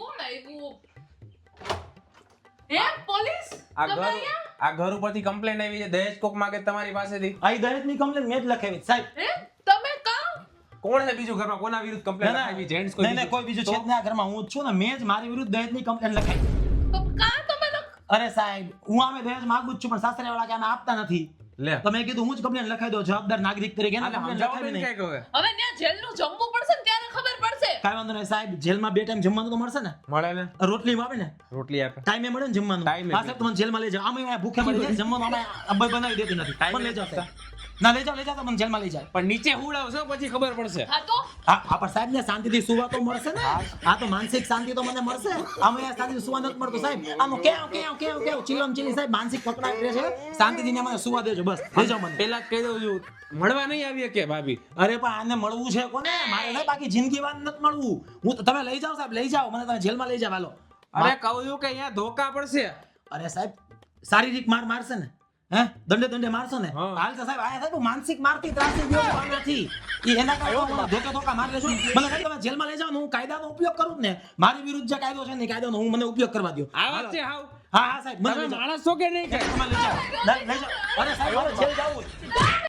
કોણ આવ્યું હે પોલીસ? આ ઘર આ ઘર ઉપરથી કમ્પ્લેન આવી છે. દહેજ કોક માગે તમારી પાસેથી. આ દહેજની કમ્પ્લેન મેં જ લખાવી સાહેબ. હે તમે કોણ છે બીજું ઘરમાં? કોના વિરુદ્ધ કમ્પ્લેન ના, ના, આવી? જેન્ટ્સ નહીં, નહીં, કોઈ બીજું છે જ ઘરમાં. હું જ છું ને મેં જ મારી વિરુદ્ધ દહેજની કમ્પ્લેન લખાવી તો કા તમે અરે સાહેબ હું આમે દહેજ માંગુ જ છું પણ સાસરે વાળા કે આપતા નથી. લે. તો કીધું હું જ કમ્પ્લેન લખાઈ દો જવાબદાર નાગરિક તરીકે હવે. ત્યાં જેલનું જમવું પડશે ને ત્યારે ખબર પડશે કાંઈ વાંધો નહીં સાહેબ જેલમાં બે ટાઈમ જમવાનું તો મળશે ને? મળે ને. રોટલી આપે ને? રોટલી આપે. ટાઈમે મળે ને જમવાનું. ટાઈમે હા સાહેબ તમને જેલમાં લઈ જાઓ. આમે અહીંયા ભૂખે મળી જાય જમવાનું અમે અબ્બાઈ બનાવી દેતી નથી. ટાઈમે લઈ જાઓ ના લઈ જાઓ લઈ જાઓ તમને જેલમાં લઈ જાય પણ નીચે હુડાવશો પછી ખબર પડશે. પણ સાહેબ ને શાંતિથી સુવા તો મળશે ને? આ તો માનસિક શાંતિ તો મને મળશે. આમ અહીંયા શાંતિથી સુવા નથી મળતું સાહેબ. આમ કેવ કેવ કેવ કેવ? ચીલમ ચીલી સાહેબ માનસિક પકડાઈ રહે છે. શાંતિથી ને મને સુવા દેજો બસ. દેજો મને. પેલા કહી દઉં છું મળવા નહીં આવીએ કે ભાભી? અરે પણ આને મળવું છે કોને? મારે નહીં બાકી જિંદગી વાત નથી મળવું. હું તમે લઈ જાઓ સાહેબ લઈ જાઓ. મને તમે જેલમાં લઈ જાવ હાલો. અરે કહું છું કે અહીંયા ધોકા પડશે. અરે સાહેબ શારીરિક માર મારશે ને? હે? દંડે દંડે મારશો ને? હાલ તો સાહેબ આયા સાહેબ માનસિક મારતી ત્રાસી ગયો નથી એ એના કારણે ધોકા ધોકા માર લેશું મને સાહેબ તમે જેલમાં લઈ જાઓ હું કાયદાનો ઉપયોગ કરું ને. મારી વિરુદ્ધ જે કાયદો છે ને કાયદાનો હું મને ઉપયોગ કરવા દો આ વાત છે હાવ હા હા સાહેબ મને માણસ છો કે નહીં તમે લઈ જાઓ. અરે સાહેબ મારે જેલ જવું.